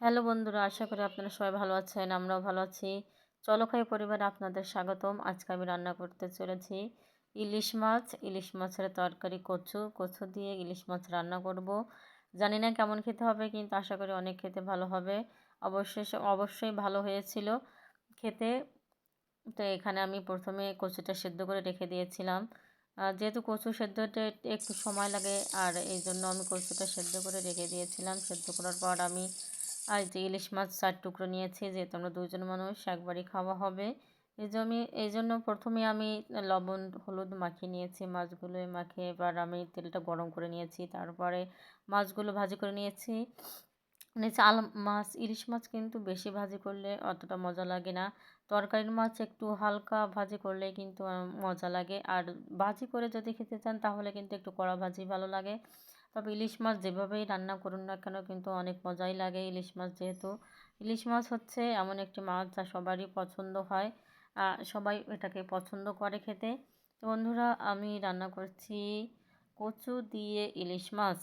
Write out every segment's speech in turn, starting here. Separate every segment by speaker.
Speaker 1: Hello বন্ধুরা, আশা করি আপনারা সবাই ভালো আছেন, আমরাও ভালো আছি। চলো খাই পরিবারে আপনাদের স্বাগতম। আজকে আমি রান্না করতে চলেছি ইলিশ মাছ। ইলিশ মাছের তরকারি, কচু। কচু দিয়ে ইলিশ মাছ রান্না করব। জানি না কেমন খেতে হবে, কিন্তু আশা করি অনেক খেতে ভালো হবে। অবশ্যই অবশ্যই ভালো হয়েছিল খেতে। তো এখানে আমি প্রথমে কচুটা সেদ্ধ করে রেখে দিয়েছিলাম। যেহেতু কচু সেদ্ধতে একটু সময় লাগে, আর এই জন্য আমি কচুটা সেদ্ধ করে রেখে দিয়েছিলাম। সেদ্ধ করার পর আমি আর যে ইলিশ মাছ চার টুকরো নিয়েছি, যেহেতু আমরা দুজন মানুষ, একবারই খাওয়া হবে। এই আমি এই জন্য প্রথমে আমি লবণ, হলুদ মাখিয়ে নিয়েছি মাছগুলো, মাখিয়ে এবার আমি তেলটা গরম করে নিয়েছি। তারপরে মাছগুলো ভাজি করে নিয়েছি। মানে চাল মাছ, ইলিশ মাছ কিন্তু বেশি ভাজি করলে অতটা মজা লাগে না। তরকারির মাছ একটু হালকা ভাজি করলে কিন্তু মজা লাগে। আর ভাজি করে যদি খেতে চান, তাহলে কিন্তু একটু কড়া ভাজি ভালো লাগে। তবে ইলিশ মাছ যেভাবেই রান্না করুন না কেন কিন্তু অনেক মজাই লাগে ইলিশ মাছ যেহেতু। ইলিশ মাছ হচ্ছে এমন একটি মাছ যা সবারই পছন্দ হয় সবাই এটাকে পছন্দ করে খেতে। তো বন্ধুরা, আমি রান্না করছি কচু দিয়ে ইলিশ মাছ।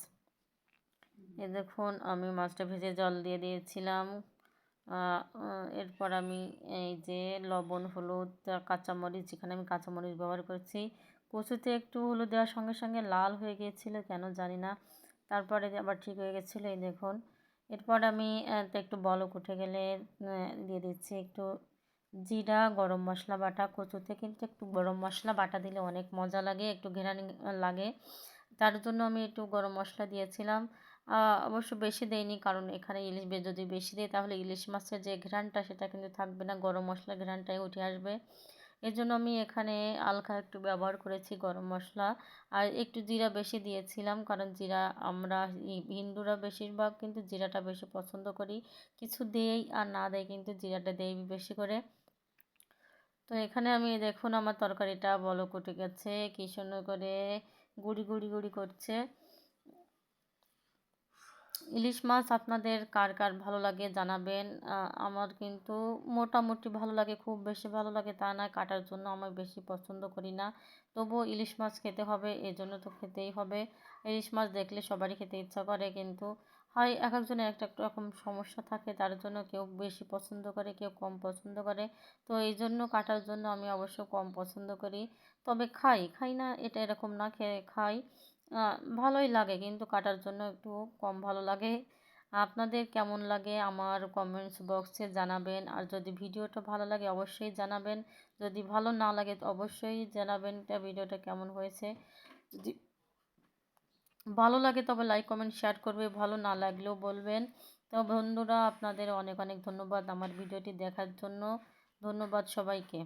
Speaker 1: এ দেখুন, আমি মাছটা ভেজে জল দিয়ে দিয়েছিলাম। এরপর আমি এই যে লবণ, হলুদ, কাঁচামরিচ যেখানে আমি কাঁচামরিচ ব্যবহার করছি। কচুতে একটু হলুদ দেওয়ার সঙ্গে সঙ্গে লাল হয়ে গিয়েছিল, কেন জানি না। তারপরে আবার ঠিক হয়ে গেছিল এই দেখুন। এরপর আমি একটু বলক উঠে গেলে দিয়ে দিচ্ছি একটু জিরা, গরম মশলা বাটা কচুতে। কিন্তু একটু গরম মশলা বাটা দিলে অনেক মজা লাগে, একটু ঘেরানি লাগে। তার জন্য আমি একটু গরম মশলা দিয়েছিলাম। অবশ্য বেশি দেয়নি কারণ এখানে ইলিশ যদি বেশি দেয় তাহলে ইলিশ মাছের যে ঘ্রানটা সেটা কিন্তু থাকবে না। গরম মশলা ঘ্রানটাই উঠে আসবে। এর জন্য আমি এখানে আলখা একটু ব্যবহার করেছি গরম মশলা। আর একটু জিরা বেশি দিয়েছিলাম, কারণ জিরা আমরা হিন্দুরা বেশিরভাগ কিন্তু জিরাটা বেশি পছন্দ করি। কিছু দেই আর না দেয় কিন্তু জিরাটা দেই বেশি করে। তো এখানে আমি দেখুন আমার তরকারিটা বলো কুটে গেছে, কি সুন্দর করে গুড়ি গুড়ি গুড়ি করছে। ইলিশ মাছ আপনাদের কার কার ভালো লাগে জানাবেন। আমার কিন্তু মোটামুটি ভালো লাগে, খুব বেশি ভালো লাগে তা না, কাটার জন্য আমার বেশি পছন্দ করি না। তবুও ইলিশ মাছ খেতে হবে এই জন্য তো খেতেই হবে। ইলিশ মাছ দেখলে সবারই খেতে ইচ্ছা করে, কিন্তু হয় এক একজনের একটা একটা রকম সমস্যা থাকে, তার জন্য কেউ বেশি পছন্দ করে, কেউ কম পছন্দ করে। তো এই জন্য কাটার জন্য আমি অবশ্য কম পছন্দ করি। তবে খাই খাই না, এটা এরকম না খেয়ে খাই। ভালোই লাগে কিন্তু কাটার জন্য একটু কম ভালো লাগে। আপনাদের কেমন লাগে আমার কমেন্টস বক্সে জানাবেন। আর যদি ভিডিওটা ভালো লাগে অবশ্যই জানাবেন। যদি ভালো না লাগে অবশ্যই জানাবেন ভিডিওটা কেমন হয়েছে। যদি ভালো লাগে তবে লাইক কমেন্ট শেয়ার করবে। ভালো না লাগলেও বলবেন। তো বন্ধুরা আপনাদের অনেক অনেক ধন্যবাদ আমার ভিডিওটি দেখার জন্য। ধন্যবাদ সবাইকে।